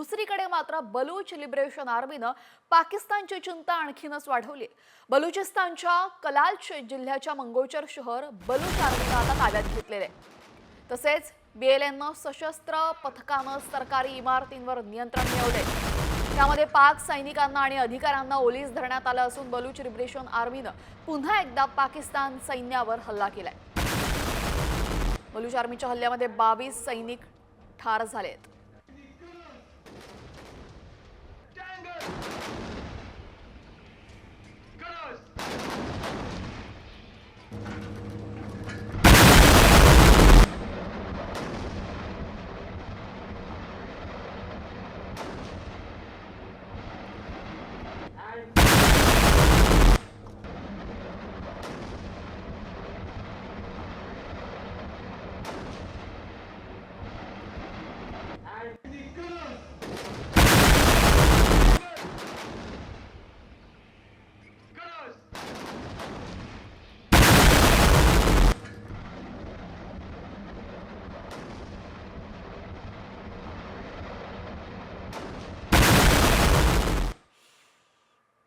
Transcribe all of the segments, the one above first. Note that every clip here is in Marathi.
दुसरीकडे मात्र बलूच लिबरेशन आर्मीनं पाकिस्तानची चिंता आणखीनच वाढवली बलुचिस्तानच्या कलालच जिल्ह्याच्या मंगोचर शहर बलूच आर्मीनं आता ताब्यात घेतलेले आहे. तसेच बीएलएननं सशस्त्र पथकानं सरकारी इमारतींवर नियंत्रण मिळवले त्यामध्ये पाक सैनिकांना आणि अधिकाऱ्यांना ओलीस धरण्यात आलं असून बलूच लिबरेशन आर्मीनं पुन्हा एकदा पाकिस्तान सैन्यावर हल्ला केलाय. बलूच आर्मीच्या हल्ल्यामध्ये बावीस सैनिक ठार झालेत.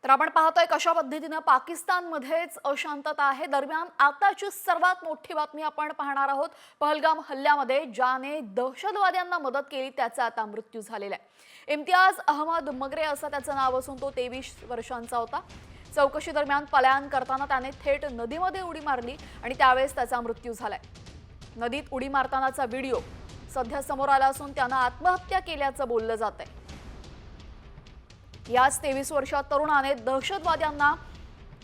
तर आपण पाहतोय कशा पद्धतीनं पाकिस्तानमध्येच अशांतता आहे. दरम्यान आताची सर्वात मोठी बातमी आपण पाहणार आहोत. पहलगाम हल्ल्यामध्ये ज्याने दहशतवाद्यांना मदत केली त्याचा आता मृत्यू झालेला आहे. इम्तियाज अहमद मगरे असं त्याचं नाव असून तो तेवीस वर्षांचा होता. चौकशी दरम्यान पलायन करताना त्याने थेट नदीमध्ये उडी मारली आणि त्यावेळेस त्याचा मृत्यू झालाय. नदीत उडी मारतानाचा व्हिडिओ सध्या समोर आला असून त्यानं आत्महत्या केल्याचं बोललं जात आहे याच तेवीस वर्षात तरुणाने दहशतवाद्यांना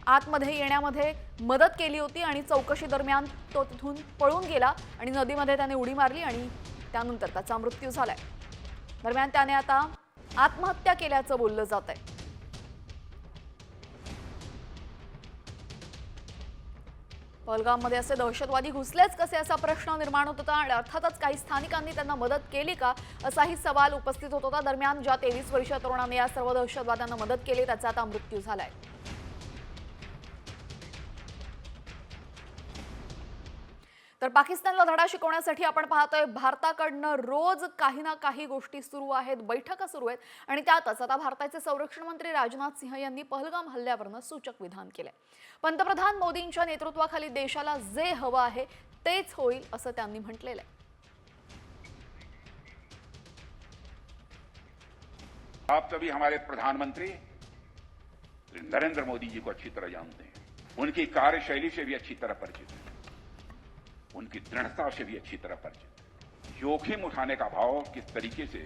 आतमध्ये येण्यामध्ये मदत केली होती आणि चौकशी दरम्यान तो तिथून पळून गेला आणि नदीमध्ये त्याने उडी मारली आणि त्यानंतर त्याचा मृत्यू झालाय. दरम्यान त्याने आता आत्महत्या केल्याचं बोललं जात आहे पहलगाममध्ये असे दहशतवादी घुसलेच कसे असा प्रश्न निर्माण होत होता आणि अर्थातच काही स्थानिकांनी त्यांना मदत केली का असाही सवाल उपस्थित होत होता. दरम्यान ज्या तेवीस वर्षीय तरुणाने या सर्व दहशतवाद्यांना मदत केली त्याचा आता मृत्यू झालाय. तर पाकिस्तानला धडा शिकवण्यासाठी आपण पाहतोय भारताकडनं रोज काही ना काही गोष्टी सुरू आहेत बैठका सुरू आहेत. आणि त्यातच आता भारताचे संरक्षण मंत्री राजनाथ सिंह यांनी पहलगाम हल्ल्यावरनं सूचक विधान केलंय. पंतप्रधान मोदींच्या नेतृत्वाखाली देशाला जे हवं आहे तेच होईल असं त्यांनी म्हटलेलं आहे. आप सभी हमारे प्रधानमंत्री नरेंद्र मोदी जी को अच्छी तरह जानते हैं। उनकी कार्यशैली से भी अच्छी तरह परिचित हैं। उनकी दृढ़ता से भी अच्छी तरह परिचित। जोखिम उठाने का भाव किस तरीके से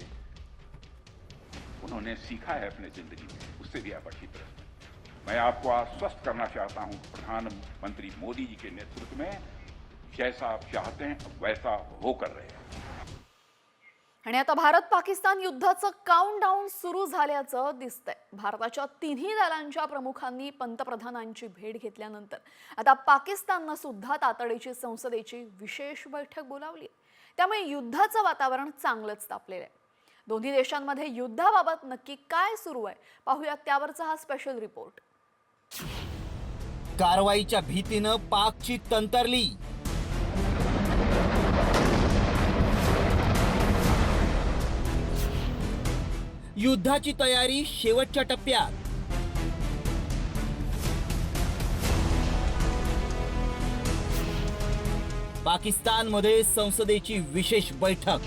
उन्होंने सीखा है अपने ज़िंदगी में, उससे भी आप अच्छी तरह मैं आपको आश्वस्त करना चाहता हूँ, प्रधानमंत्री मोदी जी के नेतृत्व में जैसा आप चाहते हैं, वैसा वो कर रहे। हैं आणि आता भारत पाकिस्तान युद्धाचं काउंटडाऊन सुरू झाल्याचं दिसतंय. भारताच्या तिन्ही दलांच्या प्रमुखांनी पंतप्रधानांची भेट घेतल्यानंतर आता पाकिस्ताननं सुद्धा तातडीची संसदेची विशेष बैठक बोलावली त्यामुळे युद्धाचं वातावरण चांगलंच तापलेलं आहे. दोन्ही देशांमध्ये युद्धाबाबत नक्की काय सुरू आहे पाहूयात त्यावरचा हा स्पेशल रिपोर्ट कारवाईच्या भीतीनं पाकची तंतरली. युद्धाची तयारी शेवटच्या टप्प्यात. पाकिस्तानमध्ये संसदेची विशेष बैठक.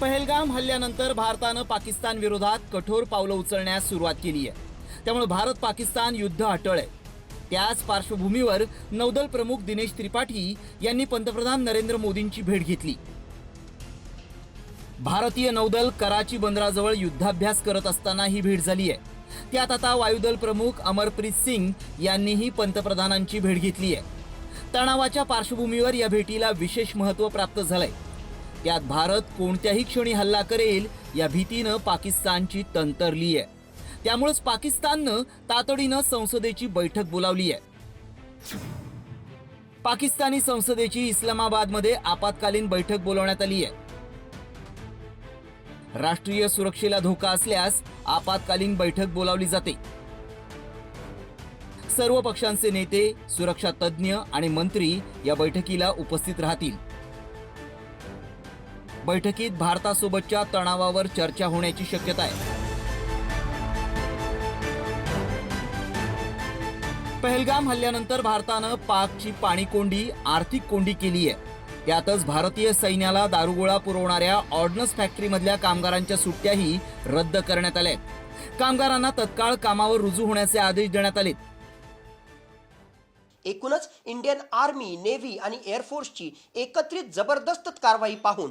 पहलगाम हल्ल्यानंतर भारतानं पाकिस्तान विरोधात कठोर पावलं उचलण्यास सुरुवात केली आहे त्यामुळे भारत पाकिस्तान युद्ध अटळ आहे. त्याच पार्श्वभूमीवर नौदल प्रमुख दिनेश त्रिपाठी यांनी पंतप्रधान नरेंद्र मोदींची भेट घेतली. भारतीय नौदल कराची बंदराजवळ युद्धाभ्यास करत असताना ही भेट झाली आहे. त्यात आता वायुदल प्रमुख अमरप्रीत सिंग यांनीही पंतप्रधानांची भेट घेतली आहे. तणावाच्या पार्श्वभूमीवर या भेटीला विशेष महत्त्व प्राप्त झालंय. त्यात भारत कोणत्याही क्षणी हल्ला करेल या भीतीनं पाकिस्तानची तंतरली आहे. त्यामुळेच पाकिस्ताननं तातडीनं संसदेची बैठक बोलावली आहे. पाकिस्तानी संसदेची इस्लामाबादमध्ये आपत्कालीन बैठक बोलवण्यात आली आहे. राष्ट्रीय सुरक्षेला धोका असल्यास आपत्कालीन बैठक बोलावली जाते. सर्व पक्षांचे नेते सुरक्षा तज्ज्ञ आणि मंत्री या बैठकीला उपस्थित राहतील. बैठकीत भारतासोबतच्या तणावावर चर्चा होण्याची शक्यता आहे. पहलगाम हल्ल्यानंतर भारतानं पाकची पाणी कोंडी आर्थिक कोंडी केली आहे त्यातच भारतीय सैन्याला दारुगोळा पुरवणाऱ्या ऑर्डनन्स फॅक्टरीमधल्या कामगारांच्या सुट्ट्याही रद्द करण्यात आल्या कामगारांना तत्काळ कामावर रुजू होण्याचे आदेश देण्यात आले एकूणच इंडियन आर्मी नेव्ही आणि एअरफोर्सची एकत्रित जबरदस्त कारवाई पाहून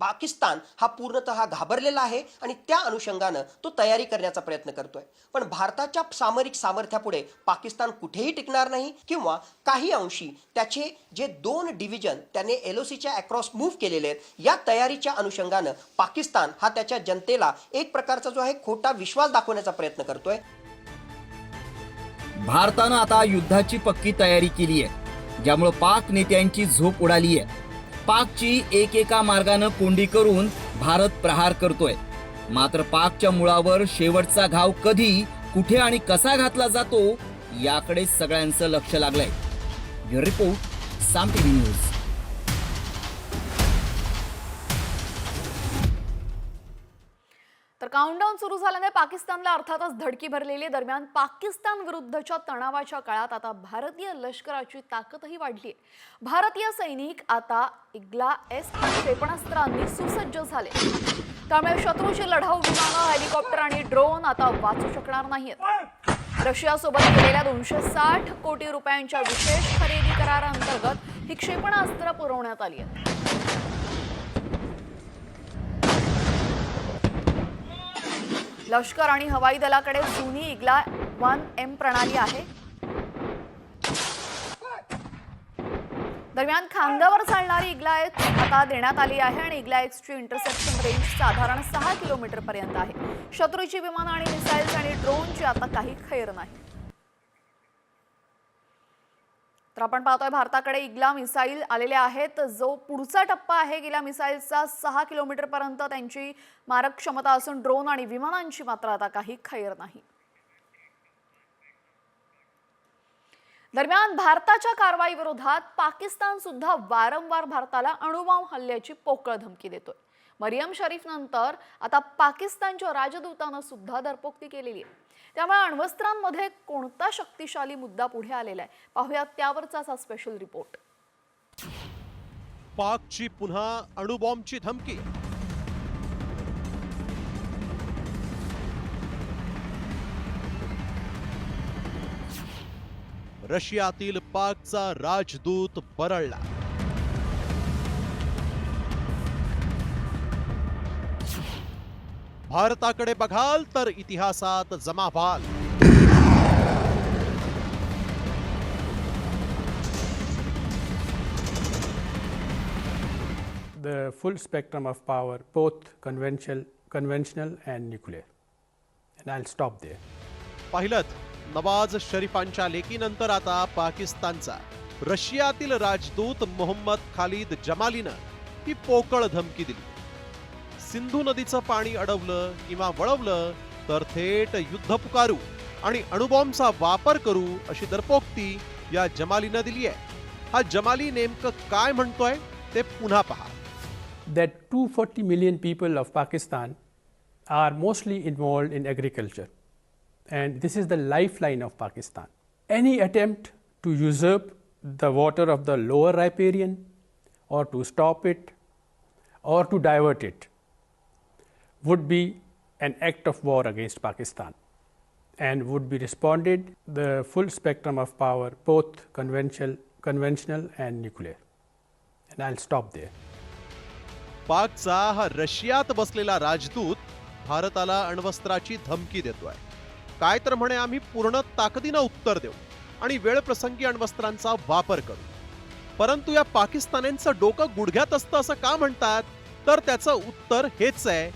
पाकिस्तान हा पूर्णतः घाबरलेला आहे आणि त्या अनुषंगानं तो तयारी करण्याचा प्रयत्न करतोय. पण भारताच्या सामरिक सामर्थ्यापुढे पाकिस्तान कुठेही टिकणार नाही किंवा काही अंशी त्याचे जे दोन डिव्हिजन त्याने एलओसीच्या अक्रॉस मूव्ह केलेले आहेत या तयारीच्या अनुषंगानं पाकिस्तान हा त्याच्या जनतेला एक प्रकारचा जो आहे खोटा विश्वास दाखवण्याचा प्रयत्न करतोय. भारतानं आता युद्धाची पक्की तयारी केली आहे ज्यामुळे पाक नेत्यांची झोप उडाली आहे पाकची एकेका मार्गानं कोंडी करून भारत प्रहार करतोय. मात्र पाकच्या मुळावर शेवटचा घाव कधी कुठे आणि कसा घातला जातो याकडे सगळ्यांचं लक्ष लागलंय. Report Saam TV news. तर काउंटडाऊन सुरू झाल्याने पाकिस्तानला अर्थातच धडकी भरलेली दरम्यान पाकिस्तान विरुद्धच्या तणावाच्या काळात आता भारतीय लष्कराची ताकदही वाढली आहे भारतीय सैनिक आता इग्ला एस क्षेपणास्त्रांनी सुसज्ज झाले. त्यामुळे शत्रूची लढाऊ विमानं हेलिकॉप्टर आणि ड्रोन आता वाचू शकणार नाहीत रशियासोबत केलेल्या दोनशे साठ कोटी रुपयांच्या विशेष खरेदी कराराअंतर्गत ही क्षेपणास्त्र पुरवण्यात आली आहेत. लष्कर आणि हवाई दलाकडे जुनी इग्ला वन एम प्रणाली आहे. दरम्यान खांद्यावर चालणारी इग्ला एक आता देण्यात आली आहे आणि इग्ला एक्सची इंटरसेप्शन रेंज साधारण सहा किलोमीटर पर्यंत आहे. शत्रूची विमानं आणि मिसाईल्स आणि ड्रोनची आता काही खैर नाही. तर आपण पाहतोय भारताकडे इग्ला मिसाईल आलेले आहेत. जो पुढचा टप्पा आहे गेल्या मिसाईलचा सहा किलोमीटर पर्यंत त्यांची मारक क्षमता असून ड्रोन आणि विमानांची मात्र आता काही खैर नाही. दरम्यान भारताच्या कारवाई विरोधात पाकिस्तान सुद्धा वारंवार भारताला अणुबॉम्ब हल्ल्याची पोकळ धमकी देतोय. मरियम शरीफ नंतर आता पाकिस्तानच्या राजदूतानं सुद्धा दरपोक्ती केलेली आहे. त्यामुळे अण्वस्त्रांमध्ये कोणता शक्तिशाली मुद्दा पुढे आलेला आहे? पाहूयात त्यावरचाच हा स्पेशल रिपोर्ट पाकची पुन्हा अणुबॉम्बची धमकी. रशियातील पाकचा राजदूत बरळला. भारताकडे बघाल तर इतिहासात जमा व्हाल. The full spectrum of power both conventional conventional and nuclear I stop there पाहिलं नवाज शरीफांच्या लेकीनंतर आता पाकिस्तानचा. रशियातील राजदूत मोहम्मद खालिद जमालीनं ही पोकळ धमकी दिली. सिंधू नदीचं पाणी अडवलं किंवा वळवलं तर थेट युद्ध पुकारू आणि अणुबॉम्बचा वापर करू अशी दरपोक्ती या जमालीनं दिली आहे. हा जमाली नेमकं काय म्हणतोय ते पुन्हा पहा. That two forty million people of Pakistan are mostly involve in agriculture and this is the life line of Pakistan any attempt to use up the water of the lower riparian or to stop it or to divert it would be an act of war against Pakistan and would be responded the full spectrum of power, both conventional, conventional and nuclear. And I'll stop there. पाकचा हा रशियात बसलेला राजदूत भारताला अण्वस्त्राची धमकी देतोय काय तर म्हणे आम्ही पूर्ण ताकदीनं उत्तर देऊ आणि वेळ प्रसंगी अण्वस्त्रांचा वापर करू परंतु या पाकिस्तान्यांचं डोकं गुडघ्यात असतं असं का म्हणतात तर त्याचं उत्तर हेच आहे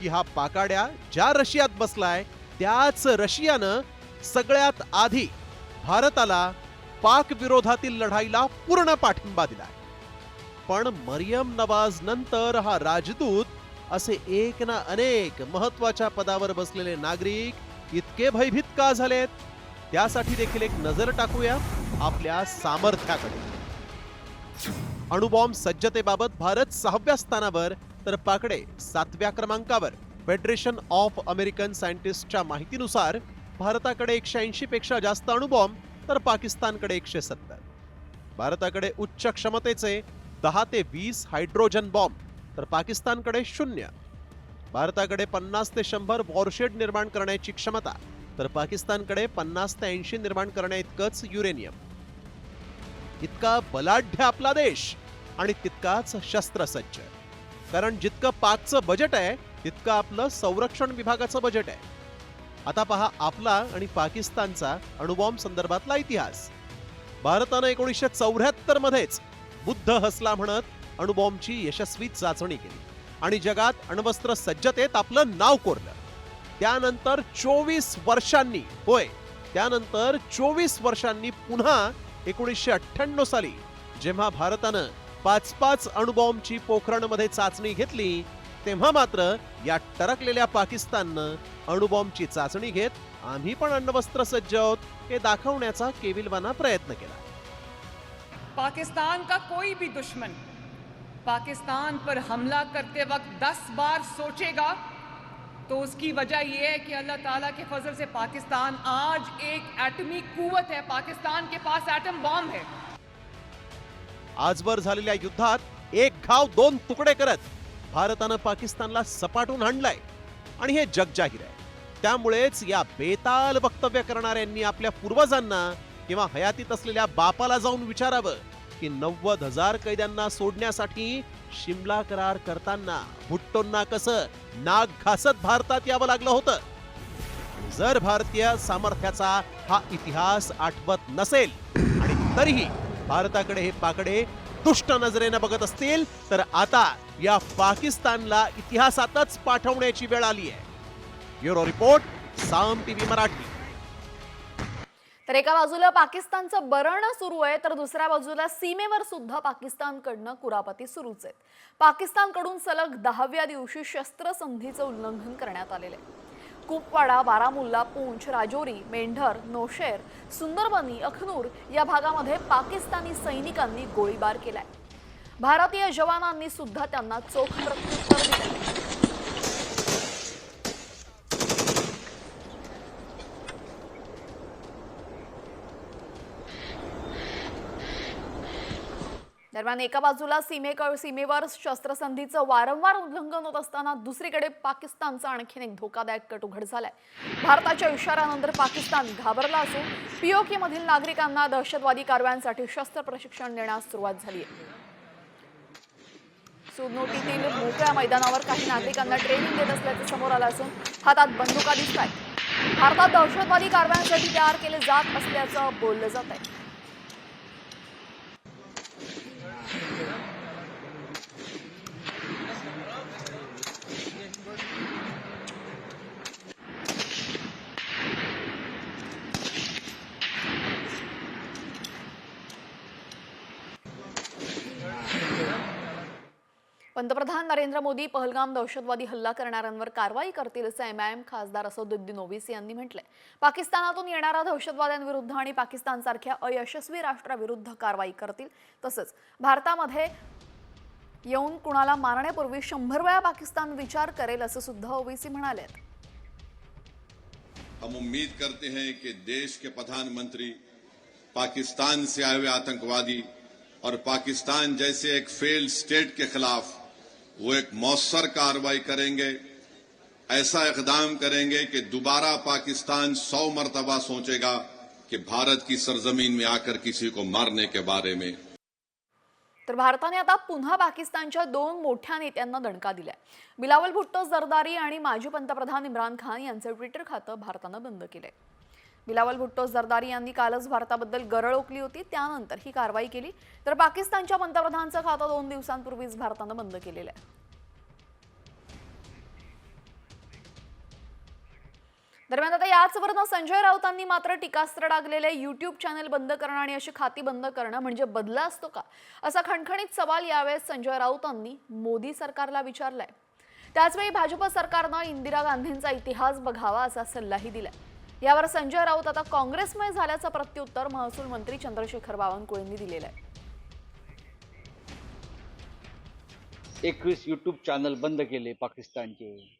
की हा पाकाड्या ज्या रशियात बसलाय त्याच रशियानं सगळ्यात आधी भारताला पाक विरोधातील लढाईला पूर्ण पाठिंबा दिलाय. पण मरियम नवाज नंतर हा राजदूत असे एक ना अनेक महत्त्वाच्या पदावर बसलेले नागरिक इतके भयभीत का झालेत? त्यासाठी देखील एक नजर टाकूया आपल्या सामर्थ्याकडे. अणुबॉम्ब सज्जतेबाबत भारत सहाव्या स्थानावर तर पाकडे सातव्या क्रमांकावर फेडरेशन ऑफ अमेरिकन सायंटिस्टच्या माहितीनुसार भारताकडे एकशे ऐंशी पेक्षा जास्त अणुबॉम्ब तर पाकिस्तानकडे एकशे सत्तर. भारताकडे उच्च क्षमतेचे दहा ते वीस हायड्रोजन बॉम्ब तर पाकिस्तानकडे शून्य. भारताकडे पन्नास ते शंभर वॉरशेड निर्माण करण्याची क्षमता तर पाकिस्तानकडे पन्नास ते ऐंशी निर्माण करण्याइतकंच युरेनियम. इतका बलाढ्य आपला देश आणि तितकाच शस्त्रसज्ज. कारण जितकं पाचचं बजेट आहे तितकं आपलं संरक्षण विभागाचं बजेट आहे. आता पहा आपला आणि पाकिस्तानचा अणुबॉम्ब संदर्भातला इतिहास. भारतानं एकोणीसशे चौऱ्याहत्तर मध्येच बुद्ध हसला म्हणत अणुबॉम्बची यशस्वी चाचणी केली आणि जगात अण्वस्त्र सज्जतेत आपलं नाव कोरलं. त्यानंतर चोवीस वर्षांनी होय त्यानंतर चोवीस वर्षांनी पुन्हा एकोणीसशे अठ्ठ्याण्णव साली जेव्हा भारतानं पाच पाच अणुबॉम्बची पोखरणमध्ये चाचणी घेतली तेव्हा मात्र या टरकलेल्या पाकिस्ताननं अणुबॉम्बची चाचणी घेत आम्ही पण अण्वस्त्र सज्ज आहोत हे दाखवण्याचा केविलवाना प्रयत्न केला. पाकिस्तान का कोई भी दुश्मन? पाकिस्तान पर हमला करते वक्त दस बार सोचेगा तो उसकी वजह यह है कि अल्लाह ताला के फजल से पाकिस्तान आज एक एटमी कुवत है। पाकिस्तान के पास एटम बॉम्ब है। आजवर झालेल्या युद्धात एक घाव दोन तुकडे करत भारतानं पाकिस्तानला सपाटून आणलाय. आणि हे जगजाहीर आहे. त्यामुळेच या बेताल वक्तव्य करणाऱ्यांनी आपल्या पूर्वजांना किंवा हयातीत असलेल्या बापाला जाऊन विचारावं की नव्वद हजार कैद्यांना सोडण्यासाठी शिमला करार करताना भुट्टोंना कसं नाग घासत भारतात यावं लागलं होतं? जर भारतीय सामर्थ्याचा हा इतिहास आठवत नसेल आणि तरीही भारताकडे हे पाकडे दुष्ट नजरेनं बघत असतील तर आता या पाकिस्तानला इतिहासातच पाठवण्याची वेळ आली आहे. Bureau report Saam TV Marathi. तर एका बाजूला पाकिस्तानचं बरण सुरू आहे तर दुसऱ्या बाजूला सीमेवर सुद्धा पाकिस्तानकडनं कुरापती सुरूच आहेत. पाकिस्तानकडून सलग दहाव्या दिवशी शस्त्रसंधीचं उल्लंघन करण्यात आलेलं आहे. कुपवाडा बारामुल्ला पूंछ राजौरी मेंढर नौशेर सुंदरबनी अखनूर या भागामध्ये पाकिस्तानी सैनिकांनी गोळीबार केलाय. भारतीय जवानांनी सुद्धा त्यांना चोख प्रत्युत्तर दिलं दरम्यान एका बाजूला सीमेक सीमेवर शस्त्रसंधीचं वारंवार उल्लंघन होत असताना दुसरीकडे पाकिस्तानचा आणखीन एक धोकादायक कट उघड झालाय. भारताच्या इशाऱ्यानंतर पाकिस्तान घाबरला असून पीओके मधील नागरिकांना दहशतवादी कारवायांसाठी शस्त्र प्रशिक्षण देण्यास सुरुवात झाली आहे सुनोटीतील मोकळ्या मैदानावर काही नागरिकांना ट्रेनिंग देत असल्याचं समोर आलं असून हातात बंदुका दिसत आहेत भारतात दहशतवादी कारवायांसाठी तयार केले जात असल्याचं बोललं जात आहे पंतप्रधान नरेंद्र मोदी पहलगाम दहशतवादी हल्ला करणाऱ्यांवर कारवाई करतील असं एमआयएम खासदार असदुद्दीन ओवेसी यांनी म्हटलंय. पाकिस्तानातून येणाऱ्या दहशतवाद्यांविरुद्ध आणि पाकिस्तानसारख्या अयशस्वी राष्ट्राविरुद्ध कारवाई करतील. तसंच भारतामध्ये येऊन कुणाला मारण्यापूर्वी शंभर वेळा पाकिस्तान विचार करेल असं सुद्धा ओवेसी म्हणाले हम उम्मीद करते हैं कि देश के प्रधानमंत्री पाकिस्तान से आए हुए आतंकवादी और पाकिस्तान जैसे एक फेल्ड स्टेट के खिलाफ वो एक मौसर कार्रवाई करेंगे ऐसा इकदाम करेंगे कि दोबारा पाकिस्तान सौ मरतबा सोचेगा कि भारत की सरजमीन में आकर किसी को मारने के बारे में। तर भारताने आता पुन्हा पाकिस्तानच्या दोन मोठ्या नेत्यांना दणका दिलाय. बिलावल भुट्टो जरदारी आणि माजी पंतप्रधान इम्रान खान यांचं ट्विटर खातं भारतानं बंद केलंय. बिलावल भुट्टो जरदारी यांनी कालच भारताबद्दल गरळ ओकली होती. त्यानंतर ही कारवाई केली. तर पाकिस्तानच्या पंतप्रधानांचं खातं दोन दिवसांपूर्वीच भारतानं बंद केलेलं आहे. दरम्यान आता याचवरनं संजय राऊतांनी मात्र टीकास्त्र डागलेले युट्यूब चॅनल बंद करणं आणि अशी खाती बंद करणं म्हणजे बदला असतो का? असा खणखणीत सवाल यावेळेस संजय राऊतांनी मोदी सरकारला विचारलाय. त्याचवेळी भाजप सरकारनं इंदिरा गांधींचा इतिहास बघावा असा सल्लाही दिलाय. यावर संजय राऊत आता काँग्रेसमय झाल्याचं प्रत्युत्तर महसूल मंत्री चंद्रशेखर बावनकुळेंनी दिलेलं आहे. एकवीस यूट्यूब चॅनल बंद केले पाकिस्तानचे.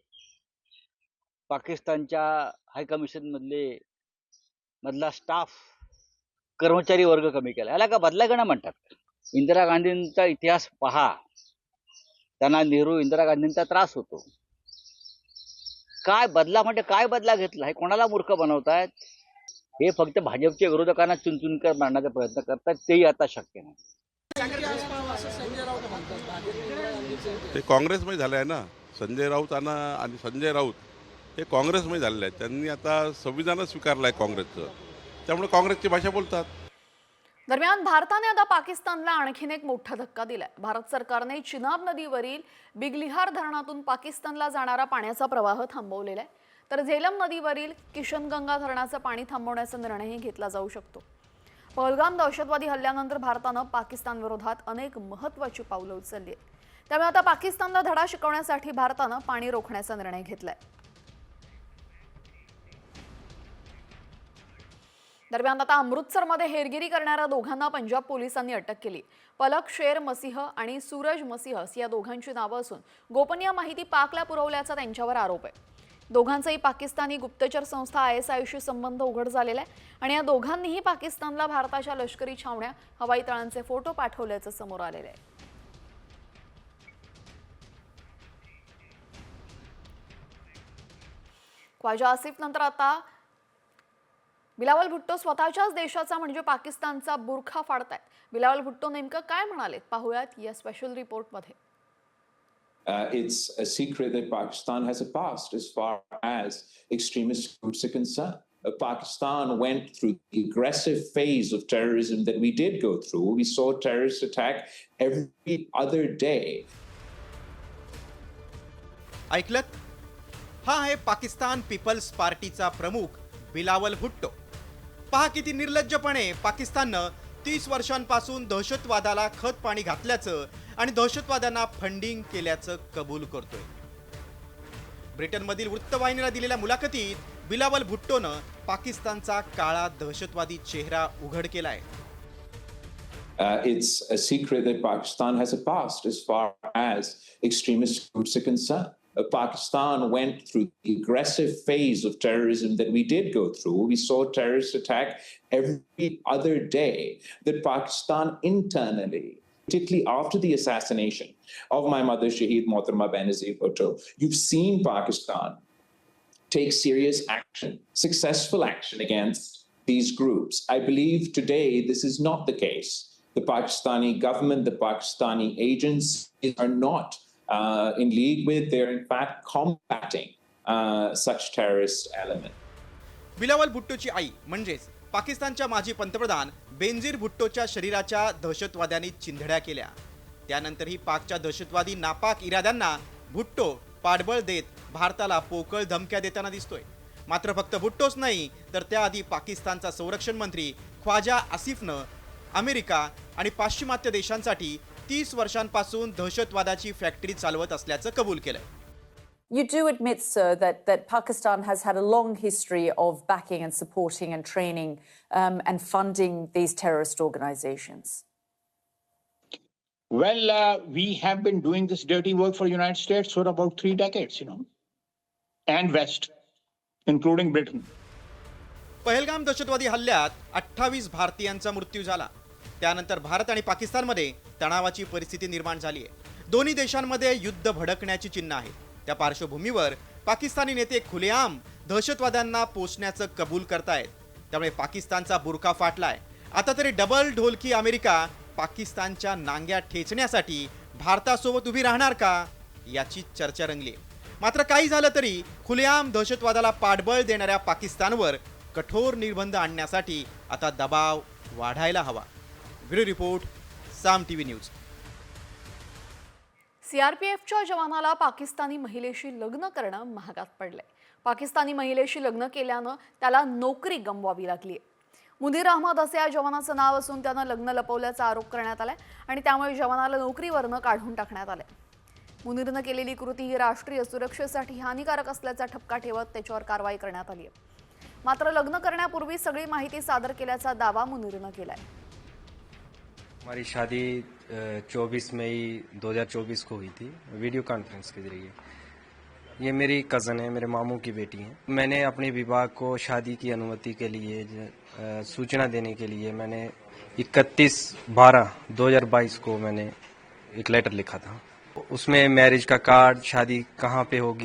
पाकिस्तानच्या हायकमिशन मधले मधला स्टाफ कर्मचारी वर्ग कमी केला. याला का बदला गणा म्हणतात? इंदिरा गांधींचा इतिहास पहा. त्यांना नेहरू इंदिरा गांधींचा त्रास होतो. काय बदला म्हणजे काय बदला घेतला? हे कोणाला मूर्ख बनवतायत? हे फक्त भाजपच्या विरोधकांना चुनचुनकर मारण्याचा प्रयत्न करतात तेही आता शक्य नाही. ते काँग्रेसमध्ये झालं आहे ना. संजय राऊत आणि आणि संजय राऊत हे काँग्रेसमध्ये झालेले आहेत. त्यांनी आता संविधानच स्वीकारलं आहे काँग्रेसचं. त्यामुळे काँग्रेसची भाषा बोलतात. दरम्यान भारताने आता पाकिस्तानला आणखीन एक मोठा धक्का दिलाय. भारत सरकारने चिनाब नदीवरील बिगलिहार धरणातून पाकिस्तानला जाणारा पाण्याचा प्रवाह थांबवलेला आहे. तर झेलम नदीवरील किशनगंगा धरणाचं पाणी थांबवण्याचा निर्णयही घेतला जाऊ शकतो. पहलगाम दहशतवादी हल्ल्यानंतर भारतानं पाकिस्तानविरोधात अनेक महत्त्वाची पावलं उचलली आहेत. त्यामुळे आता पाकिस्तानला धडा शिकवण्यासाठी भारतानं पाणी रोखण्याचा निर्णय घेतलाय. दरम्यान आता अमृतसरमध्ये हेरगिरी करणाऱ्या दोघांना पंजाब पोलिसांनी अटक केली. पलक शेर मसीह आणि सूरज मसिहस या दोघांची नावं असून गोपनीय माहिती पाकला पुरवल्याचा त्यांच्यावर आरोप आहे. दोघांचाही पाकिस्तानी गुप्तचर संस्था आय एस आयशी संबंध उघड झालेला आहे आणि या दोघांनीही पाकिस्तानला भारताच्या लष्करी छावण्या हवाई तळांचे फोटो पाठवल्याचं समोर आलेलं आहे. ख्वाजा आसिफ नंतर आता बिलावल भुट्टो स्वतःच्याच देशाचा म्हणजे पाकिस्तानचा बुरखा फाडतायत बिलावल भुट्टो नेमकं काय म्हणाले पाहूयात या स्पेशल रिपोर्टमध्ये Uh, it's a secret that Pakistan has a past as far as extremist groups are concerned. Uh, Pakistan went through the aggressive phase of terrorism that we did go through. We saw terrorist attack every other day. ऐकलत हा आहे पाकिस्तान पीपल्स पार्टीचा प्रमुख बिलावल भुट्टो पहा किती निर्लज्जपणे पाकिस्ताननं तीस वर्षांपासून दहशतवादाला खत पाणी घातल्याचं आणि दहशतवाद्यांना फंडिंग केल्याचं कबूल करतोय ब्रिटनमधील वृत्तवाहिनीला दिलेल्या मुलाखतीत बिलावल भुट्टोनं पाकिस्तानचा काळा दहशतवादी चेहरा उघड केलाय Uh, it's a secret that Pakistan has a past as far as extremist groups are concerned. Uh, Pakistan went through the aggressive phase of terrorism that we did go through. We saw terrorist attack every other day. That Pakistan internally, particularly after the assassination of my mother, Shaheed Mohtarma Benazir Bhutto, you've seen Pakistan take serious action, successful action against these groups. I believe today this is not the case. The Pakistani government, the Pakistani agents are not uh, in league with, they're in fact combating uh, such terrorist element. Bilawal भुट्टोची आई म्हणजेच पाकिस्तानच्या माजी पंतप्रधान बेनझीर भुट्टोच्या शरीराच्या दहशतवाद्यांनी चिंधड्या केल्या त्यानंतरही पाकच्या दहशतवादी नापाक इराद्यांना भुट्टो पाठबळ देत भारताला पोकळ धमक्या देताना दिसतोय मात्र फक्त भुट्टोच नाही तर त्याआधी पाकिस्तानचा संरक्षण मंत्री ख्वाजा आसिफनं अमेरिका आणि पाश्चिमात्य देशांसाठी तीस वर्षांपासून दहशतवादाची फॅक्टरी चालवत असल्याचं कबूल केलंय You do admit, sir, that, that Pakistan has had a long history of backing and supporting and training um, and funding these terrorist organizations. Well, uh, we have been doing this dirty work for United States for about three decades, you know, and West, including Britain. Pahalgam दहशतवादी हल्ल्यात अठ्ठावीस भारतीयांचा मृत्यू झाला त्यानंतर भारत आणि पाकिस्तानमध्ये तणावाची परिस्थिती निर्माण झाली आहे. दोन्ही देशांमध्ये युद्ध भडकण्याची चिन्ह आहेत. त्या पार्श्वभूमीवर पाकिस्तानी नेते खुलेआम दहशतवाद्यांना पोचण्याचं कबूल करतायत. त्यामुळे पाकिस्तानचा बुरखा फाटलाय. आता तरी डबल ढोलकी अमेरिका पाकिस्तानच्या नांग्या ठेचण्यासाठी भारतासोबत उभी राहणार का याची चर्चा रंगली मात्र काही झालं तरी खुलेआम दहशतवादाला पाठबळ देणाऱ्या पाकिस्तानवर कठोर निर्बंध आणण्यासाठी आता दबाव वाढायला हवा. Bureau report Saam TV news. सीआरपीएफच्या जवानाला पाकिस्तानी महिलेशी लग्न करणं महागात पडलंय. पाकिस्तानी महिलेशी लग्न केल्यानं त्याला नोकरी गमवावी लागली मुनीर अहमद असे या जवानाचं नाव असून त्यानं लग्न लपवल्याचा आरोप करण्यात आलाय आणि त्यामुळे जवानाला नोकरीवरनं काढून टाकण्यात आलंय. मुनीरनं केलेली कृती ही राष्ट्रीय सुरक्षेसाठी हानिकारक असल्याचा ठपका ठेवत त्याच्यावर कारवाई करण्यात आली आहे मात्र लग्न करण्यापूर्वी सगळी माहिती सादर केल्याचा दावा मुनीरनं केलाय. हमारी शादी चौबीस मई 2024 को हुई थी, वीडियो कॉन्फ्रेंस के ज़रिए। ये मेरी कज़न है, मेरे मामू की बेटी है। मैंने अपने विवाह को शादी की अनुमति के लिए सूचना देने के लिए मैंने 31 बारह 2022 को मैंने एक लेटर लिखा था। उसमें मैरिज का कार्ड, शादी कहाँ पे होगी